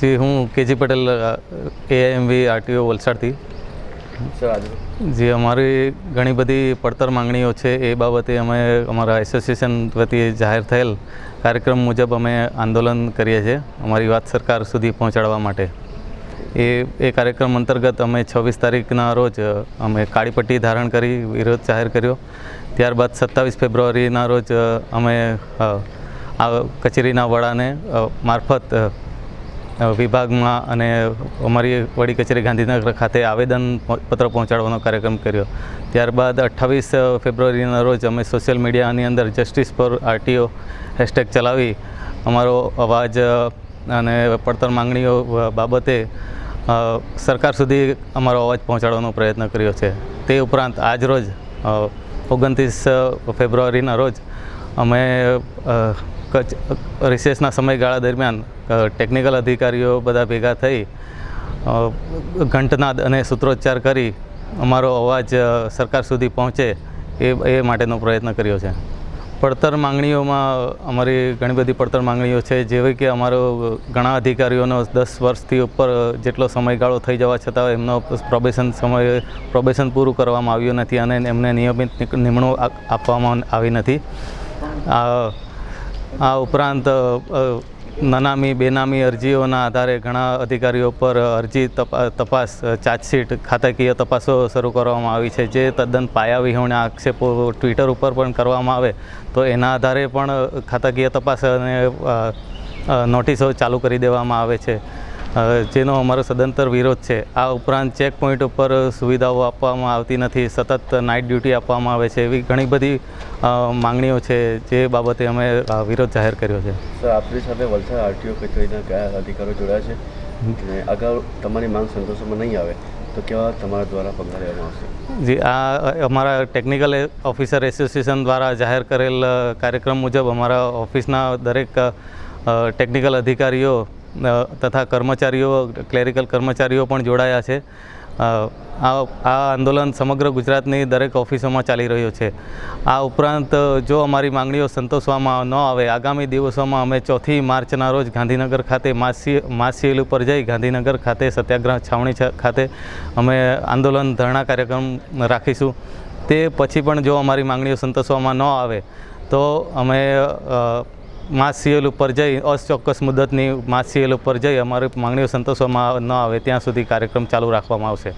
જી હું KG Patel એએમવી RTO વલસાડથી. જે અમારી ઘણી બધી પડતર માંગણીઓ છે એ બાબતે અમે અમારા એસોસિએશન વતી જાહેર થયેલ કાર્યક્રમ મુજબ અમે આંદોલન કરીએ છીએ અમારી વાત સરકાર સુધી પહોંચાડવા માટે. એ એ કાર્યક્રમ અંતર્ગત અમે છવ્વીસ તારીખના રોજ અમે કાળી પટ્ટી ધારણ કરી વિરોધ જાહેર કર્યો. ત્યારબાદ સત્તાવીસ ફેબ્રુઆરીના રોજ અમે આ કચેરીના વડાને મારફત વિભાગમાં અને અમારી વડી કચેરી ગાંધીનગર ખાતે આવેદન પત્ર પહોંચાડવાનો કાર્યક્રમ કર્યો. ત્યારબાદ અઠ્ઠાવીસ ફેબ્રુઆરીના રોજ અમે સોશિયલ મીડિયાની અંદર જસ્ટિસ ફોર આરટીઓ હેશટેગ ચલાવી. અમારો અવાજ અને પડતર માંગણીઓ બાબતે સરકાર સુધી અમારો અવાજ પહોંચાડવાનો પ્રયત્ન કર્યો છે. તે ઉપરાંત આજ રોજ ઓગણત્રીસ ફેબ્રુઆરીના રોજ અમે રિસેસના સમયગાળા દરમિયાન ટેકનિકલ અધિકારીઓ બધા ભેગા થઈ ઘંટનાદ અને સૂત્રોચ્ચાર કરી અમારો અવાજ સરકાર સુધી પહોંચે એ એ માટેનો પ્રયત્ન કર્યો છે. પડતર માંગણીઓમાં, અમારી ઘણી બધી પડતર માંગણીઓ છે, જેવી કે અમારો ઘણા અધિકારીઓનો દસ વર્ષથી ઉપર જેટલો સમયગાળો થઈ જવા છતાં એમનો પ્રોબેશન સમય પ્રોબેશન પૂરું કરવામાં આવ્યું નથી અને એમને નિયમિત નિમણૂક આપવામાં આવી નથી. આ ઉપરાંત નનામી, બેનામી અરજીઓના આધારે ઘણા અધિકારીઓ પર અરજી તપા- તપાસ, ચાર્જશીટ, ખાતાકીય તપાસો શરૂ કરવામાં આવી છે. જે તદ્દન પાયાવિહોણા આક્ષેપો ટ્વિટર ઉપર પણ કરવામાં આવે, તો એના આધારે પણ ખાતાકીય તપાસ અને નોટિસો ચાલુ કરી દેવામાં આવે છે. જેનો અમારો સદંતર વિરોધ છે આ ઉપરાંત ચેક પોઈન્ટ ઉપર સુવિધાઓ આપવામાં આવતી નથી સતત નાઇટ ડ્યુટી આપવામાં આવે છે એવી ઘણી બધી માંગણીઓ છે જે બાબતે અમે વિરોધ જાહેર કર્યો છે. સર આપણી સાથે વલસાડ આરટીઓ કચેરીના કયા અધિકારીઓ જોડાયા છે? અગાઉ તમારી માંગ સંતોષવામાં નહીં આવે તો કેવા તમારા દ્વારા પગલાં લેવામાં આવશે? જી આ અમારા ટેકનિકલ ઓફિસર એસોસિએશન દ્વારા જાહેર કરેલ કાર્યક્રમ મુજબ અમારા ઓફિસના દરેક ટેકનિકલ અધિકારીઓ તથા કર્મચારીઓ ક્લેરિકલ કર્મચારીઓ પણ જોડાયા છે. આ આ આંદોલન સમગ્ર ગુજરાતની દરેક ઓફિસોમાં ચાલી રહ્યું છે. આ ઉપરાંત, જો અમારી માંગણીઓ સંતોષવામાં ન આવે, આગામી દિવસોમાં અમે ચોથી માર્ચના રોજ ગાંધીનગર ખાતે માસી, માસીએલ ઉપર જઈ ગાંધીનગર ખાતે સત્યાગ્રહ છાવણી ખાતે અમે આંદોલન ધરણા કાર્યક્રમ રાખીશું. તે પછી પણ જો અમારી માંગણીઓ સંતોષવામાં ન આવે, તો અમે માસ સીએલ ઉપર જઈ, અચોક્કસ મુદતની માસ સીએલ ઉપર જઈ અમારી માંગણીઓ સંતોષવામાં ન આવે, ત્યાં સુધી કાર્યક્રમ ચાલુ રાખવામાં આવશે.